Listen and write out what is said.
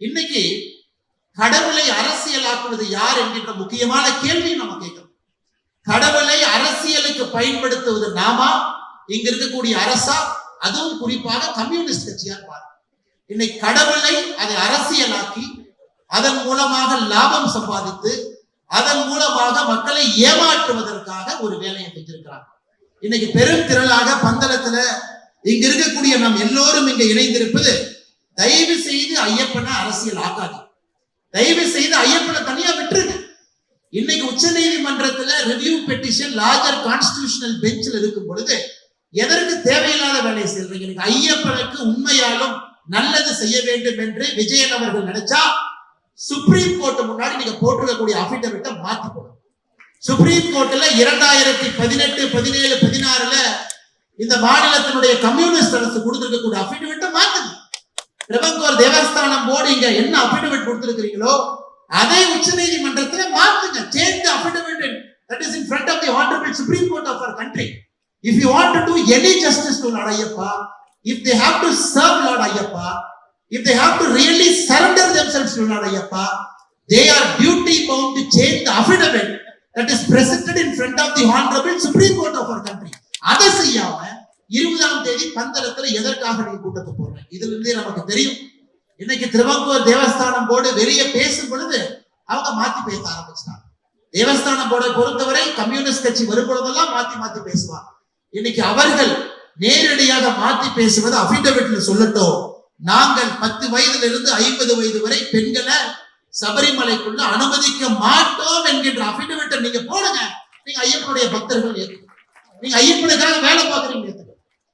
இன்னைக்கு கடவுளை அரசியலாக்குவது யார் என்கின்ற முக்கியமான கேள்வி நம்ம கேட்கணும் கடவுளை அரசியலுக்கு பயன்படுத்துவது நாமா? இங்க இருக்கக்கூடிய அரசா? அதுவும் குறிப்பாக கம்யூனிஸ்ட் கட்சியார் பாருங்க இன்னைக்கு கடவுளை அதை அரசியலாக்கி அதன் மூலமாக லாபம் சம்பாதித்து அதன் மூலமாக மக்களை ஏமாற்றுவதற்காக ஒரு வேலையை செஞ்சிருக்கிறாங்க இன்னைக்கு பெரும் திரளாக பந்தளத்துல இங்க இருக்கக்கூடிய நாம் எல்லோரும் இங்க இணைந்திருப்பது தயவு செய்து ஐயப்பனை அரசியல் ஆக்காது தயவு செய்து ஐயப்பனை தனியா விட்டுருங்க. இன்னைக்கு உச்ச நீதிமன்றத்துல ரிவ்யூ பெட்டிஷன் லார்ஜர் கான்ஸ்டிடியூஷனல் பெஞ்சில் இருக்கும் பொழுது எதற்கு தேவையில்லாத வேலையை செய்யறீங்க எனக்கு ஐயப்பனுக்கு உண்மையாலும் நல்லது செய்ய வேண்டும் என்று விஜயன் அவர்கள் நினைச்சா சுப்ரீம் கோர்ட் முன்னாடி நீங்க போட்டிருக்கக்கூடிய அபிடவிட்டை மாத்தி போடணும் சுப்ரீம் கோர்ட்ல இரண்டாயிரத்தி பதினெட்டு பதினேழு பதினாறுல இந்த மாநிலத்தினுடைய கம்யூனிஸ்ட் அரசு கொடுத்திருக்கக்கூடிய அபிடவிட்டை மாத்துங்க. திருவங்கூர் தேவஸ்தானம் போர்டு இங்க என்ன அபிடவிட் கொடுத்திருக்கிறீங்களோ அதை உச்ச நீதிமன்றத்துல மாத்துங்க. Change the affidavit that is in front of the honourable Supreme Court of our country if you want to do any justice to Lord Ayyappa if they have to serve Lord Ayyappa if they have to really surrender themselves to Lord Ayyappa they are duty bound to change the affidavit that is presented in front of the Honorable Supreme இருபதாம் தேதி பந்தளத்துல எதற்காக நீங்க கூட்டத்தை போற? இதுல இருந்தே நமக்கு தெரியும். இன்னைக்கு திருவங்கூர் தேவஸ்தானம் போர்டு வெளியே பேசும் பொழுது அவங்க மாத்தி பேச ஆரம்பிச்சிட்டாங்க. தேவஸ்தானம் போர்டை பொறுத்தவரை கம்யூனிஸ்ட் கட்சி வரும் பொழுதெல்லாம் மாத்தி மாத்தி பேசுவாங்க இன்னைக்கு அவர்கள் நேரடியாக மாத்தி பேசுவது அபிடவிட்ல சொல்லட்டும். நாங்கள் பத்து வயதுல இருந்து ஐம்பது வயது வரை பெண்களை சபரிமலைக்குள்ள அனுமதிக்க மாட்டோம் என்கின்ற அபிடவிட்டை நீங்க போடுங்க. நீங்க ஐயப்பனுடைய பக்தர்கள் நீங்க ஐயப்பனுக்காக வேலை பார்க்குறீங்க.